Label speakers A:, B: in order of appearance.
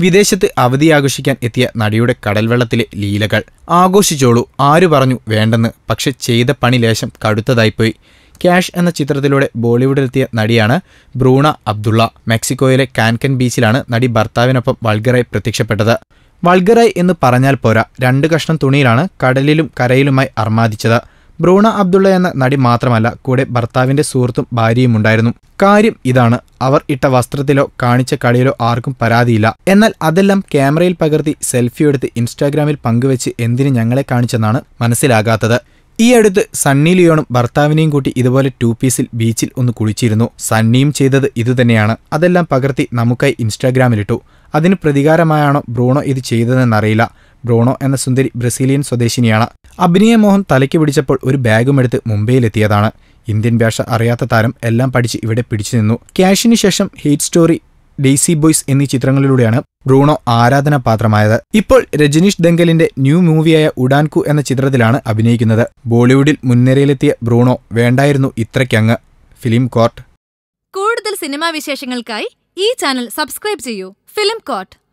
A: വിദേശത്ത് അവധി ആഘോഷിക്കാൻ എത്തിയ നടിയുടെ കടൽവെള്ളത്തിലെ ലീലകൾ ആഘോഷിച്ചോളൂ. ആരു പറഞ്ഞു വേണ്ടെന്ന്. പക്ഷെ ചെയ്ത പണി ലേശം കടുത്തതായിപ്പോയി ക്യാഷ് എന്ന ചിത്രത്തിലൂടെ ബോളിവുഡിലെത്തിയ നടിയാണ് ബ്രൂണ അബ്ദുള്ള. മെക്സിക്കോയിലെ കാൻകൻ ബീച്ചിലാണ് നടി ഭർത്താവിനൊപ്പം വൾഗറായി പ്രത്യക്ഷപ്പെട്ടത്. വൾഗറായി എന്ന് പറഞ്ഞാൽ പോരാ. രണ്ട് കഷ്ണം തുണിയിലാണ് കടലിലും കരയിലുമായി അർമാദിച്ചത്. ബ്രൂണ അബ്ദുള്ള എന്ന നടി മാത്രമല്ല കൂടെ ഭർത്താവിന്റെ സുഹൃത്തും ഭാര്യയും ഉണ്ടായിരുന്നു. കാര്യം ഇതാണ്. അവർ ഇട്ട വസ്ത്രത്തിലോ കാണിച്ച കളിയിലോ ആർക്കും പരാതിയില്ല. എന്നാൽ അതെല്ലാം ക്യാമറയിൽ പകർത്തി സെൽഫി എടുത്ത് ഇൻസ്റ്റാഗ്രാമിൽ പങ്കുവെച്ച് എന്തിനു ഞങ്ങളെ കാണിച്ചെന്നാണ് മനസ്സിലാകാത്തത്. ഈ അടുത്ത് സണ്ണി ലിയോണും ഭർത്താവിനെയും കൂട്ടി ഇതുപോലെ ടു പീസിൽ ബീച്ചിൽ ഒന്ന് കുളിച്ചിരുന്നു. സണ്ണിയും ചെയ്തത് ഇതുതന്നെയാണ്. അതെല്ലാം പകർത്തി നമുക്കായി ഇൻസ്റ്റാഗ്രാമിലിട്ടു. അതിന് പ്രതികാരമായാണോ ബ്രൂണോ ഇത് ചെയ്തതെന്നറിയില്ല. ബ്രൂണോ എന്ന സുന്ദരി ബ്രസീലിയൻ സ്വദേശിനിയാണ്. അഭിനയ മോഹൻ തലയ്ക്ക് പിടിച്ചപ്പോൾ ഒരു ബാഗും എടുത്ത് മുംബൈയിലെത്തിയതാണ്. ഇന്ത്യൻ ഭാഷ അറിയാത്ത താരം എല്ലാം പഠിച്ച് ഇവിടെ പിടിച്ചു നിന്നു. ക്യാഷിന് ശേഷം ഹീറ്റ് സ്റ്റോറി ഡെയ്സി ബോയ്സ് എന്നീ ചിത്രങ്ങളിലൂടെയാണ് ബ്രൂണോ ആരാധനാപാത്രമായത്. ഇപ്പോൾ രജനീഷ് ദങ്കലിന്റെ ന്യൂ മൂവിയായ ഉഡാൻകു എന്ന ചിത്രത്തിലാണ് അഭിനയിക്കുന്നത്. ബോളിവുഡിൽ മുൻനിരയിലെത്തിയ ബ്രൂണോ വേണ്ടായിരുന്നു ഇത്രയ്ക്കങ്ങ്. Film court.
B: കൂടുതൽ സിനിമാ വിശേഷങ്ങൾക്കായി ഈ ചാനൽ സബ്സ്ക്രൈബ് ചെയ്യൂ. Film court